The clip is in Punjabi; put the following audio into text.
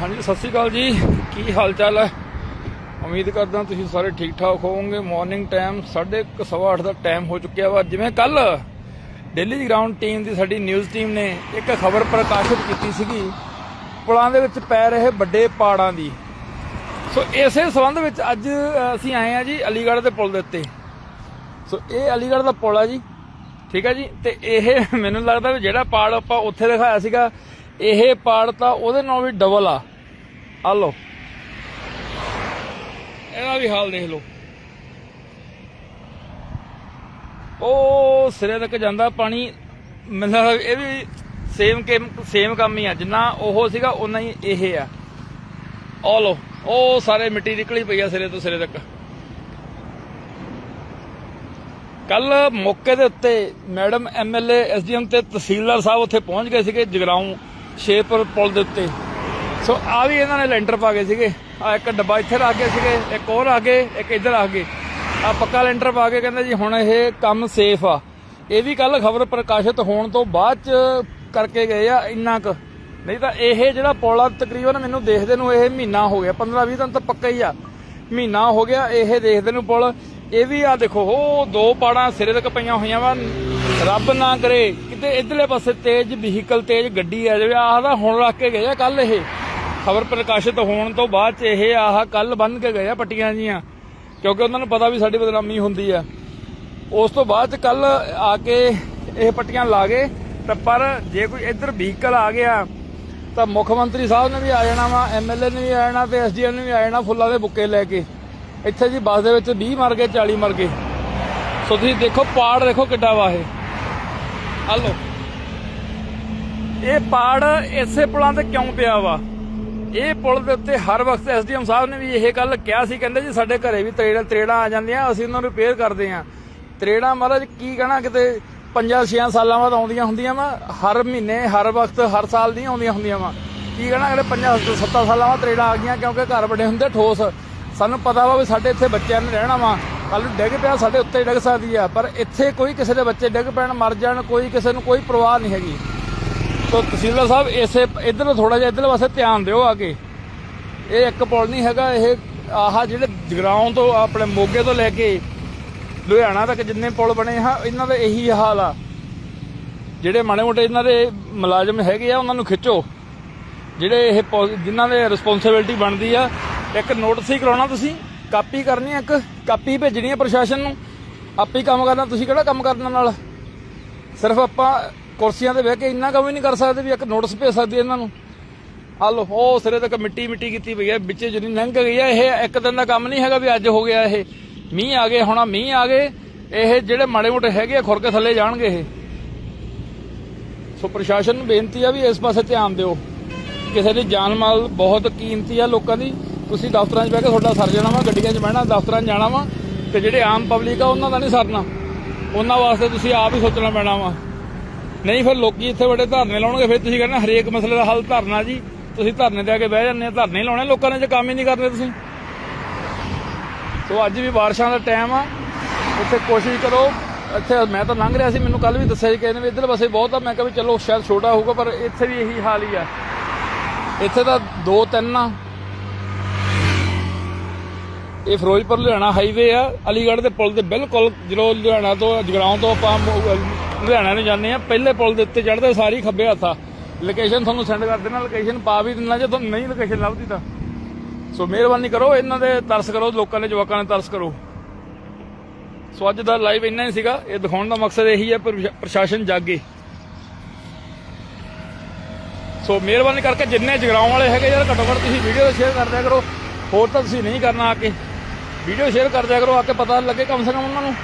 ਹਾਂਜੀ, ਸਤਿ ਸ਼੍ਰੀ ਅਕਾਲ ਜੀ। ਕੀ ਹਾਲ ਚਾਲ ਹੈ? ਉਮੀਦ ਕਰਦਾ ਤੁਸੀਂ ਸਾਰੇ ਠੀਕ ਠਾਕ ਹੋਵੋਗੇ ਮਾਰਨਿੰਗ ਟਾਈਮ 8:30 ਦਾ ਟਾਈਮ ਹੋ ਚੁੱਕਿਆ ਵਾ। ਜਿਵੇਂ ਕੱਲ ਦਿੱਲੀ ਦੀ ਗਰਾਊਂਡ ਟੀਮ ਦੀ ਸਾਡੀ ਨਿਊਜ਼ ਟੀਮ ਨੇ ਇੱਕ ਖਬਰ ਪ੍ਰਕਾਸ਼ਿਤ ਕੀਤੀ ਸੀਗੀ। ਪੁਲਾਂ ਦੇ ਵਿੱਚ ਪੈ ਰਹੇ ਵੱਡੇ ਪਾੜਾਂ ਦੀ। ਸੋ ਇਸੇ ਸੰਬੰਧ ਵਿੱਚ ਅੱਜ ਅਸੀਂ ਆਏ ਆ ਜੀ ਅਲੀਗੜ੍ਹ ਦੇ ਪੁਲ ਦੇ ਉੱਤੇ। ਸੋ ਇਹ ਅਲੀਗੜ੍ਹ ਦਾ ਪੁਲ ਆ ਜੀ। ਠੀਕ ਹੈ ਜੀ? ਤੇ ਇਹ ਮੈਨੂੰ ਲੱਗਦਾ ਵੀ ਜਿਹੜਾ ਪਾੜ ਆਪਾਂ ਉੱਥੇ ਦਿਖਾਇਆ ਸੀਗਾ ਇਹ ਪਾੜ ਤਾਂ ਉਹਦੇ ਨਾਲ ਵੀ ਡਬਲ ਆ। ਆ ਲਓ। ਇਹਦਾ ਵੀ ਹਾਲ ਦੇਖ ਲਓ। ਉਹ ਸਿਰੇ ਤੱਕ ਜਾਂਦਾ ਪਾਣੀ। ਮੈਨੂੰ ਇਹ ਵੀ ਸੇਮ ਸੇਮ ਕੰਮ ਹੀ ਆ। ਜਿੰਨਾ ਉਹ ਸੀਗਾ ਉਨਾ ਹੀ ਇਹ ਆ। ਆ ਲਓ। ਉਹ ਸਾਰੇ ਮਿੱਟੀ ਨਿਕਲੀ ਪਈ ਆ ਸਿਰੇ ਤੋਂ ਸਿਰੇ ਤੱਕ। ਕੱਲ ਮੌਕੇ ਦੇ ਉੱਤੇ ਮੈਡਮ ਐਮਐਲਏ ਐਸਡੀਐਮ ਤੇ ਤਹਿਸੀਲਦਾਰ ਸਾਹਿਬ ਉੱਥੇ ਪਹੁੰਚ ਗਏ ਸੀਗੇ, ਜਗਰਾਉਂ ਸ਼ੇਰਪੁਰ ਪੁਲ ਦੇ ਉੱਤੇ। ਸੋ ਆ ਵੀ ਇਹਨਾਂ ਨੇ ਲੈਂਟਰ ਪਾ ਗਏ ਸੀਗੇ। ਆ ਇੱਕ ਡੱਬਾ ਇੱਥੇ ਰੱਖ ਗਏ ਸੀਗੇ, ਇੱਕ ਹੋਰ ਆ ਗਏ, ਇੱਕ ਇੱਧਰ ਆ ਗਏ। ਆ ਪੱਕਾ ਲੈਂਟਰ ਪਾ ਕੇ ਕਹਿੰਦੇ ਜੀ, ਹੁਣ ਇਹ ਕੰਮ ਸੇਫ ਆ। ਇਹ ਵੀ ਕੱਲ ਖਬਰ ਪ੍ਰਕਾਸ਼ਿਤ ਹੋਣ ਤੋਂ ਬਾਅਦ ਚ ਕਰਕੇ ਗਏ ਆ, ਇੰਨਾ ਕੁ। ਨਹੀਂ ਤਾਂ ਇਹ ਜਿਹੜਾ ਪੁਲ ਆ, ਤਕਰੀਬਨ ਮੈਨੂੰ ਦੇਖਦੇ ਨੂੰ ਇਹ ਮਹੀਨਾ ਹੋ ਗਿਆ 15 20 ਦਿਨ ਤਾਂ ਪੱਕਾ ਹੀ ਆ। ਮਹੀਨਾ ਹੋ ਗਿਆ, ਇਹ ਦੇਖਦੇ ਨੂੰ ਪੁਲ। ਇਹ ਵੀ ਆ ਦੇਖੋ ਉਹ ਦੋ ਪਾੜਾਂ ਸਿਰੇ ਤੱਕ ਪਈਆਂ ਹੋਈਆਂ ਵਾ। ਰੱਬ ਨਾ ਕਰੇ, ਕਿਤੇ ਇਧਰਲੇ ਪਾਸੇ ਤੇਜ਼ ਵਹੀਕਲ ਤੇਜ਼ ਗੱਡੀ ਆ ਜਾਵੇ। ਆਹ ਤਾਂ ਹੁਣ ਰੱਖ ਕੇ ਗਏ ਆ ਕੱਲ ਇਹ। ਖਬਰ ਪ੍ਰਕਾਸ਼ਿਤ ਹੋਣ ਤੋਂ ਬਾਅਦ ਚ ਇਹ ਆਹ ਕੱਲ ਬੰਨ ਕੇ ਗਏ ਆ ਪੱਟੀਆਂ ਜੀਆਂ। ਕਿਉਂਕਿ ਉਹਨਾਂ ਨੂੰ ਪਤਾ ਵੀ ਸਾਡੀ ਬਦਨਾਮੀ ਹੁੰਦੀ ਆ। ਉਸ ਤੋਂ ਬਾਅਦ ਚ ਕੱਲ ਆ ਕੇ ਇਹ ਪੱਟੀਆਂ ਲਾ ਗਏ। ਤਾਂ ਪਰ ਜੇ ਕੋਈ ਇੱਧਰ ਵਹੀਕਲ ਆ ਗਿਆ, ਤਾਂ ਮੁੱਖ ਮੰਤਰੀ ਸਾਹਿਬ ਨੇ ਵੀ ਆ ਜਾਣਾ ਵਾ ਐਮਐਲਏ ਨੇ ਵੀ ਆ ਜਾਣਾ ਤੇ ਐਸਡੀਐਮ ਨੇ ਵੀ ਆ ਜਾਣਾ ਫੁੱਲਾਂ ਦੇ ਬੁੱਕੇ ਲੈ ਕੇ। ਇੱਥੇ ਜੀ ਬੱਸ ਦੇ ਵਿੱਚ 20 ਮਰ ਗਏ 40 ਮਰ ਗਏ। ਸੋ ਤੁਸੀਂ ਦੇਖੋ ਪਾੜ ਦੇਖੋ ਕਿੱਡਾ ਵਾ ਇਹ। ਆ ਲਓ। ਇਹ ਪਾੜ ਇਸੇ ਪੁਲਾਂ ਤੇ ਕਿਉਂ ਪਿਆ ਵਾ? ਇਹ ਪੁਲ ਦੇ ਉੱਤੇ ਹਰ ਵਕਤ ਐਸਡੀਐਮ ਸਾਹਿਬ ਨੇ ਵੀ ਇਹ ਗੱਲ ਕਿਹਾ ਸੀ, ਕਹਿੰਦੇ ਜੀ ਸਾਡੇ ਘਰੇ ਵੀ ਤਰੇੜਾ ਤਰੇੜਾਂ ਆ ਜਾਂਦੀਆਂ, ਅਸੀਂ ਉਹਨਾਂ ਨੂੰ ਰਿਪੇਅਰ ਕਰਦੇ ਆਂ ਤਰੇੜਾਂ ਮਹਾਰਾਜ, ਕੀ ਕਹਿਣਾ ਕਿਤੇ 5-6 ਸਾਲਾਂ ਬਾਅਦ ਆਉਂਦੀਆਂ ਹੁੰਦੀਆਂ ਵਾ? ਹਰ ਮਹੀਨੇ, ਹਰ ਵਕਤ, ਹਰ ਸਾਲ ਨਹੀਂ ਆਉਂਦੀਆਂ ਹੁੰਦੀਆਂ ਵਾ। ਕੀ ਕਹਿਣਾ ਅਗਲੇ 5-7 ਸਾਲਾਂ ਬਾਅਦ ਤਰੇੜਾ ਆ ਗਈਆਂ ਕਿਉਂਕਿ ਘਰ ਵੱਡੇ ਹੁੰਦੇ ਠੋਸ। ਸਾਨੂੰ ਪਤਾ ਵਾ ਵੀ ਸਾਡੇ ਇੱਥੇ ਬੱਚਿਆਂ ਨੇ ਰਹਿਣਾ ਵਾ। ਕੱਲ ਨੂੰ ਡਿੱਗ ਪਿਆ, ਸਾਡੇ ਉੱਤੇ ਡਿੱਗ ਸਕਦੀ ਆ। ਪਰ ਇੱਥੇ ਕੋਈ ਕਿਸੇ ਦੇ ਬੱਚੇ ਡਿੱਗ ਪੈਣ, ਮਰ ਜਾਣ, ਕੋਈ ਕਿਸੇ ਨੂੰ ਕੋਈ ਪਰਵਾਹ ਨਹੀਂ ਹੈਗੀ। ਸੋ ਤਹਿਸੀਲਦਾਰ ਸਾਹਿਬ, ਇਸੇ ਇਧਰ ਥੋੜਾ ਜਿਹਾ ਇਧਰ ਵਾਸਤੇ ਧਿਆਨ ਦਿਓ ਆ ਕੇ। ਇਹ ਇੱਕ ਪੁਲ ਨਹੀਂ ਹੈਗਾ, ਇਹ ਆਹ ਜਿਹੜੇ ਜਗਰਾਉਂ ਤੋਂ, ਆਪਣੇ ਮੋਗੇ ਤੋਂ ਲੈ ਕੇ ਲੁਧਿਆਣਾ ਤੱਕ ਜਿੰਨੇ ਪੁਲ ਬਣੇ ਆ, ਇਹਨਾਂ ਦਾ ਇਹੀ ਹਾਲ ਆ। ਜਿਹੜੇ ਮਾੜੇ ਮੋਟੇ ਇਹਨਾਂ ਦੇ ਮੁਲਾਜ਼ਮ ਹੈਗੇ ਆ, ਉਹਨਾਂ ਨੂੰ ਖਿੱਚੋ। ਜਿਹੜੇ ਇਹ ਪੁਲ- ਜਿਨ੍ਹਾਂ ਦੇ ਰਿਸਪੌਂਸਿਬਿਲਟੀ ਬਣਦੀ ਆ ਇੱਕ ਨੋਟਿਸ ਹੀ ਕਰਾਉਣਾ ਤੁਸੀਂ, ਕਾਪੀ ਕਰਨੀ ਆ ਇੱਕ, ਕਾਪੀ ਭੇਜਣੀ ਆ ਪ੍ਰਸ਼ਾਸਨ ਨੂੰ। ਆਪੇ ਕੰਮ ਕਰਨਾ, ਤੁਸੀਂ ਕਿਹੜਾ ਕੰਮ ਕਰਨ ਨਾਲ? ਸਿਰਫ ਆਪਾਂ ਕੁਰਸੀਆਂ ਤੇ ਬਹਿ ਕੇ ਇੰਨਾ ਕੰਮ ਵੀ ਨਹੀਂ ਕਰ ਸਕਦੇ ਵੀ ਇੱਕ ਨੋਟਿਸ ਭੇਜ ਸਕਦੇ ਇਹਨਾਂ ਨੂੰ। ਆ ਲੋ ਉਹ ਸਿਰੇ ਤੱਕ ਮਿੱਟੀ ਮਿੱਟੀ ਕੀਤੀ ਪਈ ਹੈ, ਵਿੱਚੇ ਜਿਹੜੀ ਲੰਘ ਗਈ ਹੈ, ਇਹ ਇੱਕ ਦਿਨ ਦਾ ਕੰਮ ਨਹੀਂ ਹੈਗਾ ਵੀ ਅੱਜ ਹੋ ਗਿਆ ਇਹ। ਮੀਂਹ ਆ ਗਏ, ਹੁਣ ਆਹ ਮੀਂਹ ਆ ਗਏ, ਇਹ ਜਿਹੜੇ ਮਾੜੇ ਮੋਟੇ ਹੈਗੇ ਆ ਖੁਰ ਕੇ ਥੱਲੇ ਜਾਣਗੇ ਇਹ। ਸੋ ਪ੍ਰਸ਼ਾਸਨ ਨੂੰ ਬੇਨਤੀ ਆ ਵੀ ਇਸ ਪਾਸੇ ਧਿਆਨ ਦਿਓ। ਕਿਸੇ ਦੀ ਜਾਨ ਮਾਲ ਬਹੁਤ ਕੀਮਤੀ ਆ ਲੋਕਾਂ ਦੀ। ਤੁਸੀਂ ਦਫ਼ਤਰਾਂ 'ਚ ਬਹਿ ਕੇ ਤੁਹਾਡਾ ਸਰ ਜਾਣਾ ਵਾ, ਗੱਡੀਆਂ 'ਚ ਬਹਿਣਾ, ਦਫ਼ਤਰਾਂ 'ਚ ਜਾਣਾ ਵਾ, ਤੇ ਜਿਹੜੇ ਆਮ ਪਬਲਿਕ ਆ ਉਹਨਾਂ ਦਾ ਨਹੀਂ ਸਰਨਾ। ਉਹਨਾਂ ਵਾਸਤੇ ਤੁਸੀਂ ਆਪ ਹੀ ਸੋਚਣਾ ਪੈਣਾ ਵਾ। ਨਹੀਂ ਫਿਰ ਲੋਕੀ ਇੱਥੇ ਬੜੇ ਧਰਨੇ ਲਾਉਣਗੇ, ਫਿਰ ਤੁਸੀਂ ਕਹਿੰਦੇ ਹਰੇਕ ਮਸਲੇ ਦਾ ਹੱਲ ਧਰਨਾ ਜੀ। ਤੁਸੀਂ ਧਰਨੇ ਦੇ ਆ ਕੇ ਬਹਿ ਜਾਂਦੇ ਆ, ਧਰਨੇ ਹੀ ਲਾਉਣੇ, ਲੋਕਾਂ ਨੇ ਜੇ ਕੰਮ ਹੀ ਨਹੀਂ ਕਰਨੇ ਤੁਸੀਂ। ਸੋ ਅੱਜ ਵੀ ਬਾਰਿਸ਼ਾਂ ਦਾ ਟਾਈਮ ਆ। ਇੱਥੇ ਕੋਸ਼ਿਸ਼ ਕਰੋ। ਇੱਥੇ ਮੈਂ ਤਾਂ ਲੰਘ ਰਿਹਾ ਸੀ, ਮੈਨੂੰ ਕੱਲ ਵੀ ਦੱਸਿਆ ਸੀ ਕਹਿੰਦੇ ਵੀ ਇੱਧਰ ਪਾਸੇ ਬਹੁਤ ਆ। ਮੈਂ ਕਿਹਾ ਵੀ ਚਲੋ ਸ਼ਾਇਦ ਛੋਟਾ ਹੋਊਗਾ, ਪਰ ਇੱਥੇ ਵੀ ਇਹੀ ਹਾਲ ਹੀ ਆ। ਇੱਥੇ ਤਾਂ ਦੋ ਤਿੰਨ ਆ। ਇਹ ਫਿਰੋਜ਼ਪੁਰ, ਲੁਧਿਆਣਾ ਹਾਈਵੇ ਆ, ਅਲੀਗੜ੍ਹ ਦੇ ਪੁਲ ਦੇ ਬਿਲਕੁਲ ਜਦੋਂ ਲੁਧਿਆਣਾ ਤੋਂ, ਜਗਰਾਉਂ ਤੋਂ ਆਪਾਂ ਲੁਧਿਆਣਾ ਨੂੰ ਜਾਂਦੇ ਆ ਪਹਿਲੇ ਪੁਲ ਦੇ ਉੱਤੇ ਚੜ੍ਹਦੇ ਸਾਰੀ ਖੱਬੇ ਹੱਥ। ਆ ਲੋਕੇਸ਼ਨ ਤੁਹਾਨੂੰ ਸੈਂਡ ਕਰ ਦੇਣਾ ਲੋਕੇਸ਼ਨ ਪਾ ਵੀ ਦਿੰਦਾ, ਜੇ ਤੁਹਾਨੂੰ ਨਹੀਂ ਲੋਕੇਸ਼ਨ ਲੱਭਦੀ ਤਾਂ। ਸੋ ਮਿਹਰਬਾਨੀ ਕਰੋ, ਇਹਨਾਂ ਦੇ ਤਰਸ ਕਰੋ, ਲੋਕਾਂ ਦੇ ਜਵਾਕਾਂ ਨੇ ਤਰਸ ਕਰੋ। ਸੋ ਅੱਜ ਦਾ ਲਾਈਵ ਇੰਨਾ ਹੀ ਸੀਗਾ, ਇਹ ਦਿਖਾਉਣ ਦਾ ਮਕਸਦ ਇਹੀ ਹੈ ਪ੍ਰਸ਼ਾਸਨ ਜਾਗੇ। ਸੋ ਮਿਹਰਬਾਨੀ ਕਰਕੇ ਜਿੰਨੇ ਜਗਰਾਉਂ ਵਾਲੇ ਹੈਗੇ, ਯਾਰ ਘੱਟੋ ਘੱਟ ਤੁਸੀਂ ਵੀਡੀਓ ਸ਼ੇਅਰ ਕਰਦਿਆ ਕਰੋ, ਹੋਰ ਤਾਂ ਤੁਸੀਂ ਨਹੀਂ ਕਰਨਾ ਆ ਕੇ। ਵੀਡੀਓ ਸ਼ੇਅਰ ਕਰ ਦਿਆ ਕਰੋ ਆ ਕੇ ਪਤਾ ਲੱਗੇ ਕਮ ਸੇ ਕਮ ਉਹਨਾਂ ਨੂੰ।